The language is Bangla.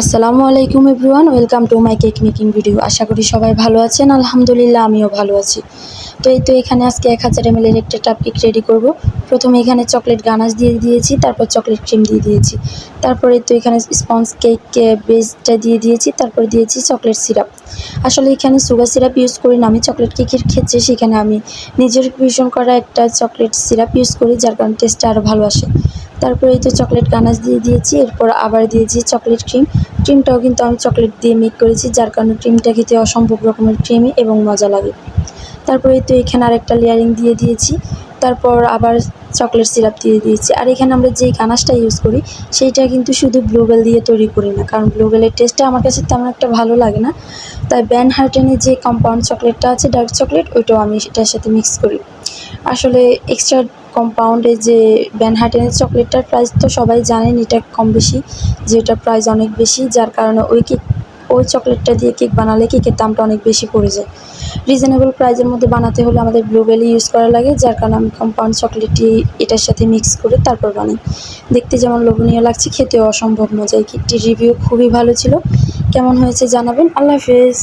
আসসালামু আলাইকুম everyone, welcome to my cake making video. আশা করি সবাই ভালো আছেন, আলহামদুলিল্লাহ আমিও ভালো আছি। তো এই তো এখানে আজকে এক হাজার এম এর একটা টাপ কেক রেডি করব। প্রথমে এখানে চকলেট গানাশ দিয়ে দিয়েছি, তারপর চকলেট ক্রিম দিয়ে দিয়েছি। তারপরে তো এখানে স্পঞ্জ কেক বেসটা দিয়ে দিয়েছি, তারপর দিয়েছি চকলেট সিরাপ আসলে এখানে সুগার সিরাপ ইউজ করি না, আমি চকলেট কেকের ক্ষেত্রে সেখানে আমি নিজের ভীষণ করা একটা চকলেট সিরাপ ইউজ করি, যার কারণে টেস্টটা আরও ভালো আসে। তারপরে এই তো চকলেট গানাশ দিয়ে দিয়েছি, এরপর আবার দিয়েছি চকলেট ক্রিম ক্রিমটাও কিন্তু আমি চকলেট দিয়ে মেক করেছি, যার কারণে ক্রিমটা খেতে অসম্ভব রকমের ক্রিমি এবং মজা লাগে। তারপরে তো এখানে আরেকটা লেয়ারিং দিয়ে দিয়েছি। তারপর আবার চকলেট সিরাপ দিয়ে দিয়েছি। আর এখানে আমরা যেই গানাশটা ইউজ করি, সেইটা কিন্তু শুধু ব্লুবেল দিয়ে তৈরি করি না, কারণ ব্লুবেলের টেস্টটা আমার কাছে তেমন একটা ভালো লাগে না। তাই ব্যান হার্টেনের যে কম্পাউন্ড চকলেটটা আছে ডার্ক চকলেট ওইটাও আমি সেটার সাথে মিক্স করি। আসলে এক্সট্রা কম্পাউন্ডে যে ব্যানহার্টেনের চকলেটটার প্রাইস তো সবাই জানেন, এটা কম বেশি যে এটার প্রাইস অনেক বেশি, যার কারণে ওই কেক ওই চকলেটটা দিয়ে কেক বানালে কেকের দামটা অনেক বেশি পড়ে যায়। রিজনেবল প্রাইজের মধ্যে বানাতে হলে আমাদের ব্লুবেলি ইউজ করা লাগে, যার কারণে আমি কম্পাউন্ড চকলেটটি এটার সাথে মিক্স করে তারপর বানাই। দেখতে যেমন লোভনীয় লাগছে, খেতেও অসম্ভব মজা এই কেকটির রিভিউ খুবই ভালো ছিল। কেমন হয়েছে জানাবেন। আল্লাহ হাফেজ।